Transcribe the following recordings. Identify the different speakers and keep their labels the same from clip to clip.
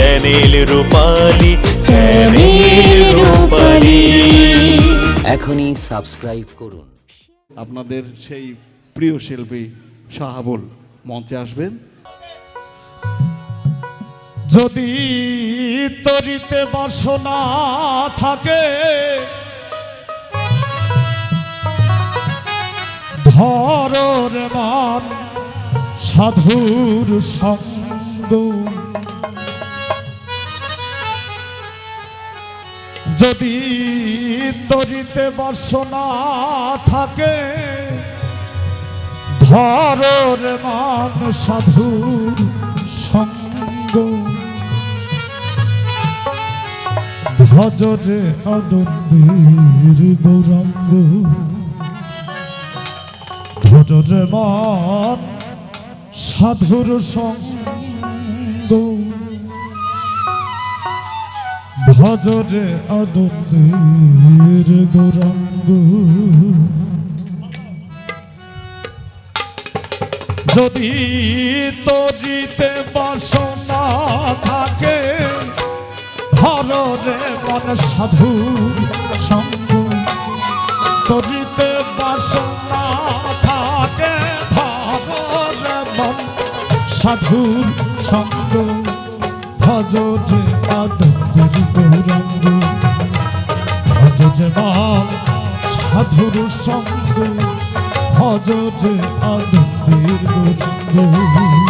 Speaker 1: Channel রূপালী channel রূপালী।
Speaker 2: এখনই subscribe করুন।
Speaker 3: আপনাদের সেই প্রিয় শিল্পী শাহাবুল মঞ্চে আসবেন।
Speaker 4: যদি তরিতে বাসনা থাকে ধরর মান সাধুর সঙ্গ যদি তরিতে বাসনা থাকে, ধরর মান সাধু সঙ্গ। ভজরে আনন্দের গৌরাঙ্গ। ভজরে মান সাধুর সঙ্গ। ভজরে আনন্দের গৌরাঙ্গ। যদি তরিতে বাসনা থাকে ধরে মন সাধু সঙ্গ। তরিতে বাসনা থাকে ধরে মন সাধু সঙ্গ। ভজরে আনন্দের গৌরঙ্গ ভজরে মন সাধুর সঙ্গ ভজরে আনন্দের গৌরঙ্গ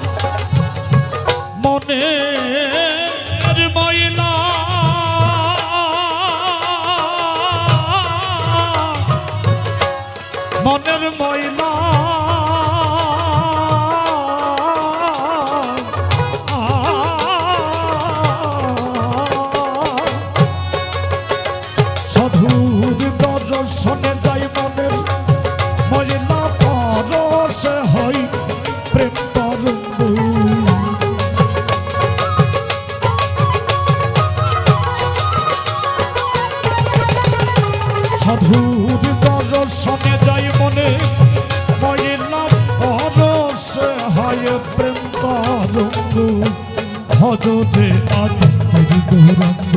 Speaker 4: ভজতে আনন্দের গৌরঙ্গ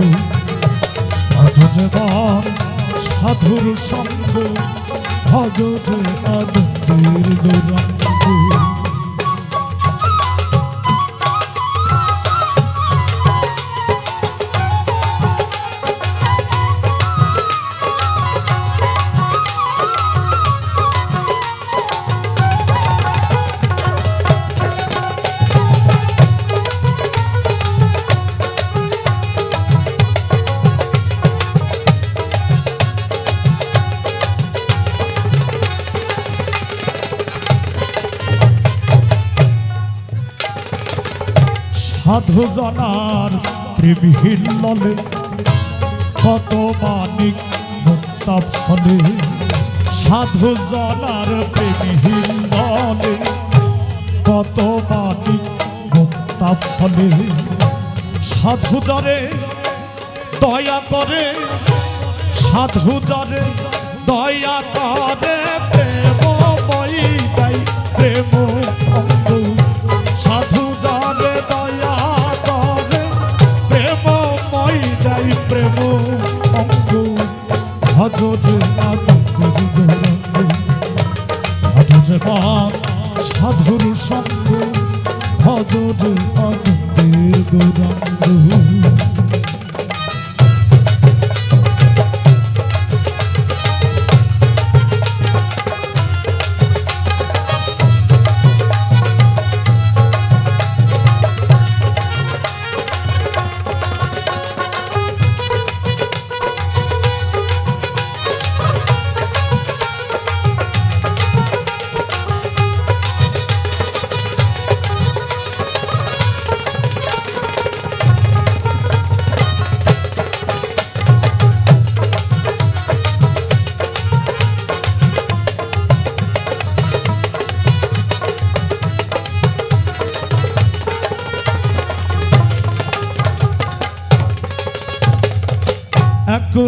Speaker 4: ভজতে বান সাধুর সঙ্গ ভজতে আনন্দের গৌরঙ্গ সাধু জনার প্রেমহীন ললে কত মানিক মুক্তা ফলে সাধু জনার প্রেমহীন ললে কত মানিক মুক্তা ফলে সাধু জরে দয়া করে, সাধু জরে দয়া করে, প্রেম বই দেয় প্রেম পান সাধুর সঙ্গ ভজরে আনন্দের গৌরঙ্গ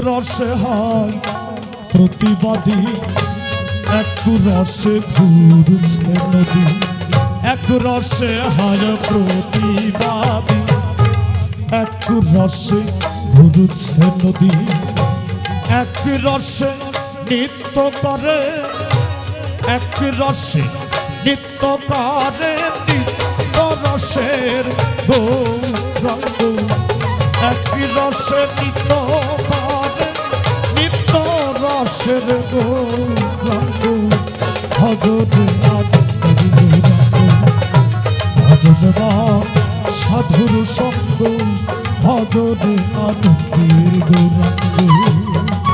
Speaker 4: রসে হয়, প্রতিবাদী এক রসে ঘুরছে নদী, এক রসে হয় প্রতিবাদী, এক রসে ঘুরছে নদী, এক রসে নৃত্য করে এক রসে নৃত্য করে নিত্য রসের গৌরঙ্গ, এক রসে নৃত্য গৌরঙ্গ হজর সাধুর সঙ্গ ভজর আনন্দের গৌরাঙ্গ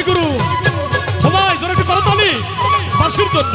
Speaker 5: জয় গুরু সবাই জোরে একটু করতালি বাসির জন্য।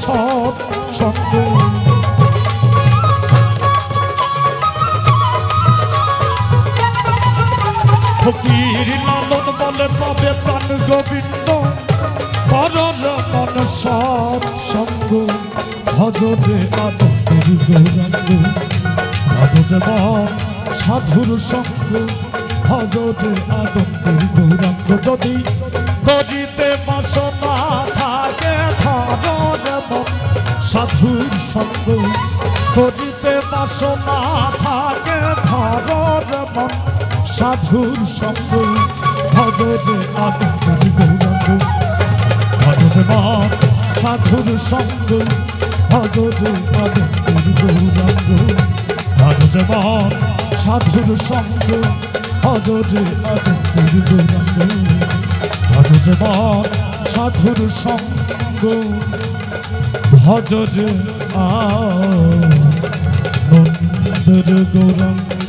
Speaker 4: সৎ সঙ্গ ফকির লালন বলে পাবে প্রাণ গোবিন্দ। পরর মন সৎ সঙ্গ ভজরে আদর গৌরাঙ্গ ভজরে মন সাধুর সঙ্গ। ভজরে আদর গৌরাঙ্গ যদি গদিতে বাসনা থাকে মন সাধুর সঙ্গ গদিতে বাসনা থাকে ধরর মন। সাধুর সঙ্গ ভজরে আদর গৌরাঙ্গ ভগবান সাধুর সঙ্গ ভজরে আনন্দের গৌরাঙ্গ ভগবান সাধুর সঙ্গ ভজরে আনন্দের গৌরাঙ্গ সাধুর সঙ্গ ভজরে আনন্দের গৌরাঙ্গ।